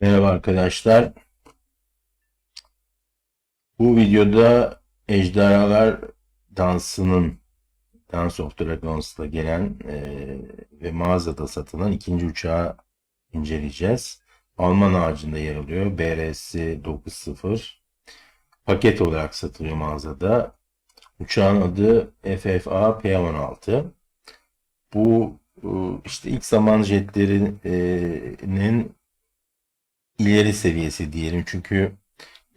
Merhaba arkadaşlar. Bu videoda Ejderhalar Dansı'nın Dance of Dragons'ta gelen eee, ve mağazada satılan ikinci uçağı inceleyeceğiz. Alman ağacında yer alıyor. BRS 90. Paket olarak satılıyor mağazada. Uçağın adı FFA P16. Bu e, işte ilk zaman jetlerinin ileri seviyesi diyelim. Çünkü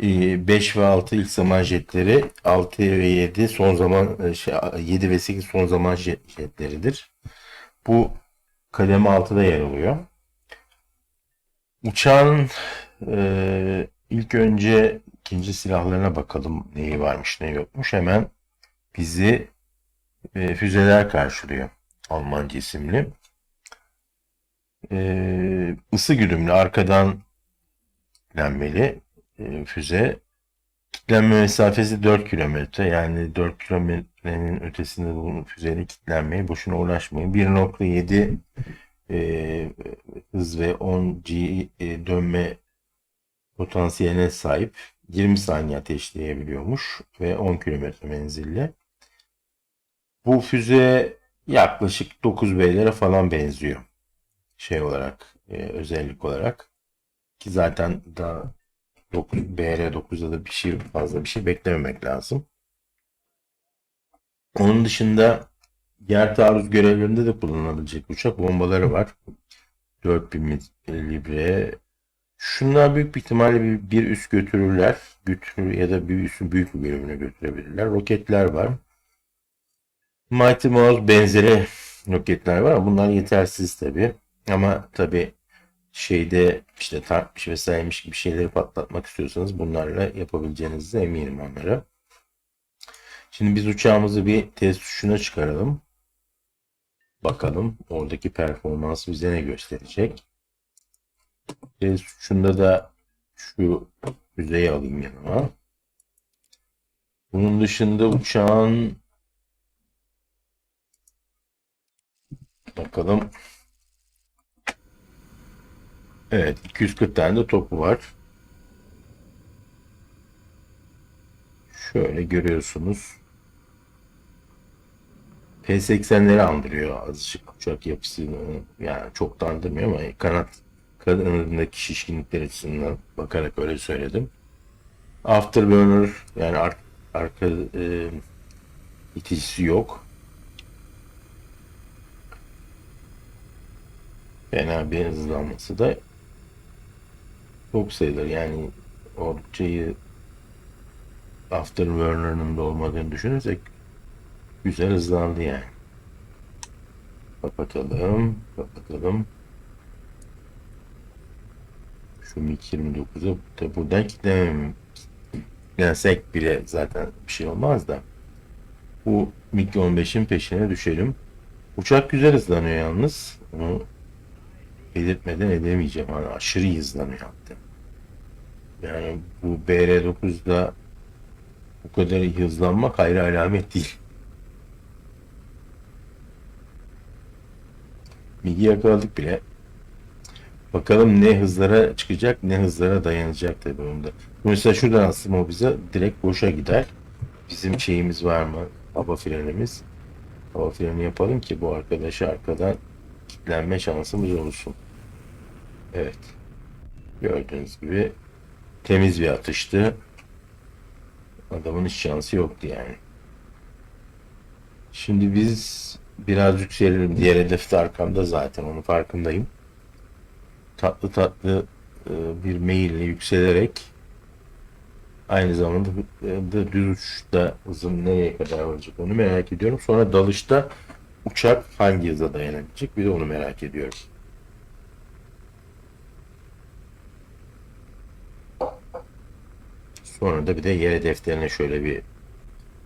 5 ve 6 ilk zaman jetleri 6 ve 7 son zaman e, şey, 7 ve 8 son zaman jet- jetleridir. Bu kademe 6'da yer alıyor. Uçağın e, ilk önce ikinci silahlarına bakalım neyi varmış ne yokmuş. Hemen bizi e, füzeler karşılıyor. Almanca isimli. E, ısı güdümlü arkadan kitlenmeli e, füze. Kitlenme mesafesi 4 kilometre. Yani 4 kilometrenin ötesinde bulunan füzeyle kitlenmeye boşuna uğraşmayın. 1.7 e, hız ve 10 G e, dönme potansiyeline sahip 20 saniye ateşleyebiliyormuş ve 10 kilometre menzilli. Bu füze yaklaşık 9B'lere falan benziyor. Şey olarak, e, özellik olarak. Ki zaten daha 9, BR9'da da bir şey fazla bir şey beklememek lazım. Onun dışında yer taarruz görevlerinde de kullanılabilecek uçak bombaları var. 4000 libre. Şunlar büyük bir ihtimalle bir, bir üst götürürler. Götürür ya da bir üstün büyük bir bölümüne götürebilirler. Roketler var. Mighty Mouse benzeri roketler var ama bunlar yetersiz tabi. Ama tabi şeyde işte tartmış vesairemiş gibi şeyleri patlatmak istiyorsanız bunlarla yapabileceğinize eminim onlara. Şimdi biz uçağımızı bir test uçuşuna çıkaralım. Bakalım oradaki performans bize ne gösterecek. Test uçuşunda da şu füzeyi alayım yanıma. Bunun dışında uçağın bakalım Evet 240 tane de topu var. Şöyle görüyorsunuz. P80'leri andırıyor azıcık uçak yapısını. Yani çok da andırmıyor ama kanat kanadındaki şişkinlikler açısından bakarak öyle söyledim. Afterburner yani ar arka e, iticisi yok. Fena bir hızlanması da çok sayılır. Yani oldukça iyi Afterburner'ın da olmadığını düşünürsek güzel hızlandı yani. Kapatalım. Kapatalım. Şu MiG-29'u da buradan kilitlemem. Kitlensek bile zaten bir şey olmaz da. Bu MiG-15'in peşine düşelim. Uçak güzel hızlanıyor yalnız. Onu belirtmeden edemeyeceğim. Hani aşırı hızlanıyor hatta. Yani bu BR9'da bu kadar hızlanmak hayra alamet değil. Migi yakaladık bile. Bakalım ne hızlara çıkacak, ne hızlara dayanacak tabii onda. Mesela şuradan aslında o bize direkt boşa gider. Bizim şeyimiz var mı? Hava frenimiz. Hava freni yapalım ki bu arkadaşı arkadan kilitlenme şansımız olsun. Evet. Gördüğünüz gibi temiz bir atıştı. Adamın hiç şansı yoktu yani. Şimdi biz biraz yükselelim. Diğer hedef de arkamda zaten. Onun farkındayım. Tatlı tatlı e, bir meyille yükselerek aynı zamanda e, düz uçuşta hızım nereye kadar varacak onu merak ediyorum. Sonra dalışta uçak hangi hıza dayanabilecek bir de onu merak ediyorum. Sonra da bir de yer defterine şöyle bir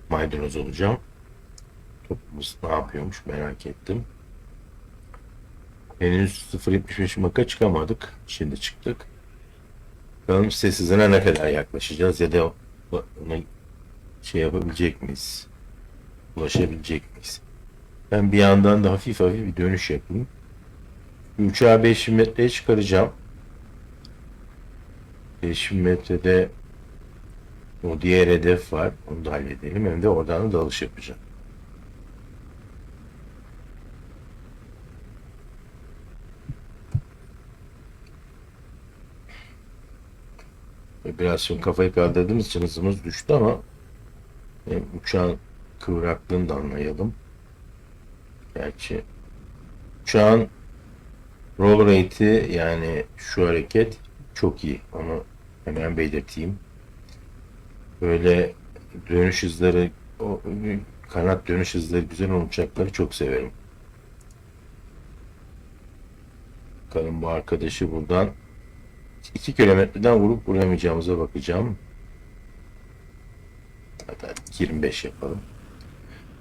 maydanoz olacağım. Topumuz ne yapıyormuş merak ettim. Henüz 0.75 maka çıkamadık. Şimdi çıktık. Bakalım ses hızına ne kadar yaklaşacağız ya da ona şey yapabilecek miyiz? Ulaşabilecek miyiz? Ben bir yandan da hafif hafif bir dönüş yapayım. Uçağı 5 metreye çıkaracağım. 5000 metrede o diğer hedef var. Onu da halledelim. Hem de oradan da dalış yapacağım. Biraz şimdi kafayı kaldırdığımız için hızımız düştü ama uçağın kıvraklığını da anlayalım. Gerçi uçağın roll rate'i yani şu hareket çok iyi. Onu hemen belirteyim. Böyle dönüş hızları o kanat dönüş hızları güzel olan uçakları çok severim. Bakalım bu arkadaşı buradan 2 kilometreden vurup vuramayacağımıza bakacağım. Hatta 25 yapalım.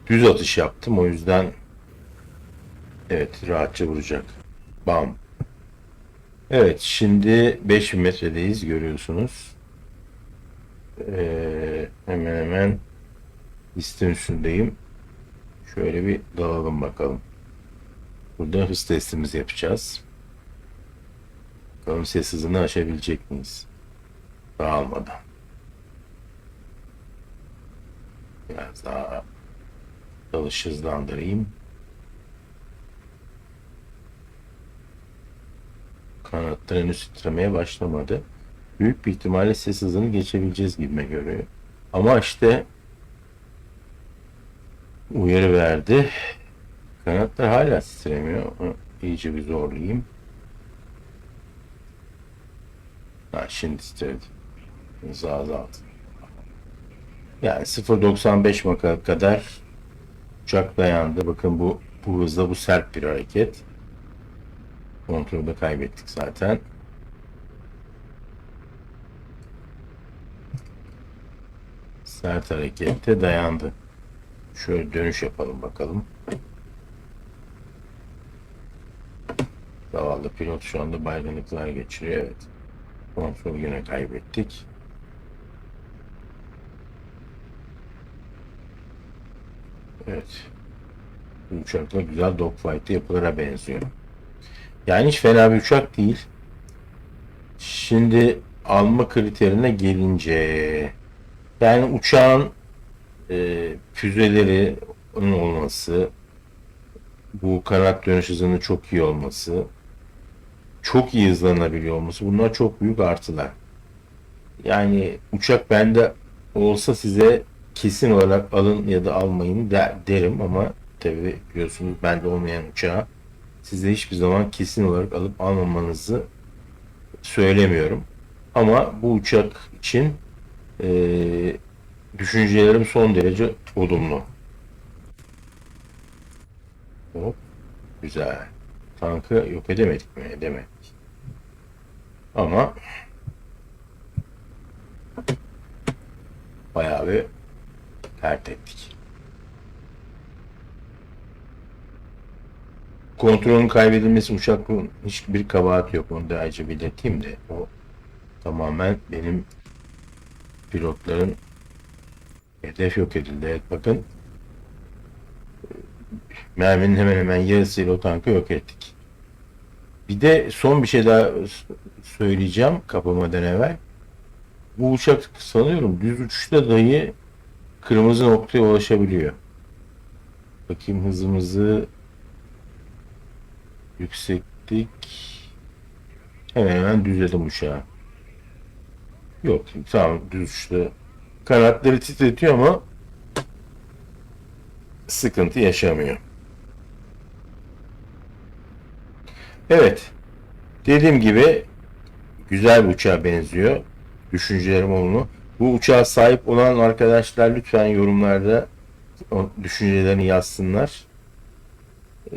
Düz atış yaptım o yüzden evet rahatça vuracak. Bam. Evet şimdi 5000 metredeyiz görüyorsunuz. Ee, hemen hemen listin üstündeyim. Şöyle bir dalalım bakalım. Burada hız testimizi yapacağız. Bakalım ses hızını aşabilecek miyiz? Dağılmadan. Biraz daha dalış hızlandırayım. Kanatlar henüz titremeye başlamadı. Büyük bir ihtimalle ses hızını geçebileceğiz gibime görüyor. Ama işte uyarı verdi. Kanatlar hala titremiyor. İyice bir zorlayayım. Ha, şimdi titredi. Hızı azaldı. Yani 0.95 maka kadar uçak dayandı. Bakın bu bu hızda bu sert bir hareket. Kontrolü kaybettik zaten. Sert harekette dayandı. Şöyle dönüş yapalım bakalım. Zavallı pilot şu anda baygınlıklar geçiriyor. Evet. Kontrol yine kaybettik. Evet. Uçakla güzel dogfight yapılara benziyor. Yani hiç fena bir uçak değil. Şimdi alma kriterine gelince yani uçağın e, füzeleri olması bu kanat dönüş hızının çok iyi olması çok iyi hızlanabiliyor olması bunlar çok büyük artılar. Yani uçak bende olsa size kesin olarak alın ya da almayın der, derim ama tabi biliyorsunuz bende olmayan uçağı size hiçbir zaman kesin olarak alıp almamanızı söylemiyorum. Ama bu uçak için e, düşüncelerim son derece olumlu. Hop, güzel. Tankı yok edemedik mi? Edemedik. Ama bayağı bir pert ettik. Kontrolün kaybedilmesi uçakın hiçbir kabahati yok. Onu da ayrıca belirteyim de o tamamen benim pilotların hedef yok edildi. Evet bakın merminin hemen hemen yarısıyla o tankı yok ettik. Bir de son bir şey daha söyleyeceğim kapamadan evvel. Bu uçak sanıyorum düz uçuşta dahi kırmızı noktaya ulaşabiliyor. Bakayım hızımızı yükseklik hemen hemen düzledim uçağı. Yok tamam düz uçta kanatları titretiyor ama sıkıntı yaşamıyor. Evet. Dediğim gibi güzel bir uçağa benziyor. Düşüncelerim olumlu. Bu uçağa sahip olan arkadaşlar lütfen yorumlarda düşüncelerini yazsınlar. Ee,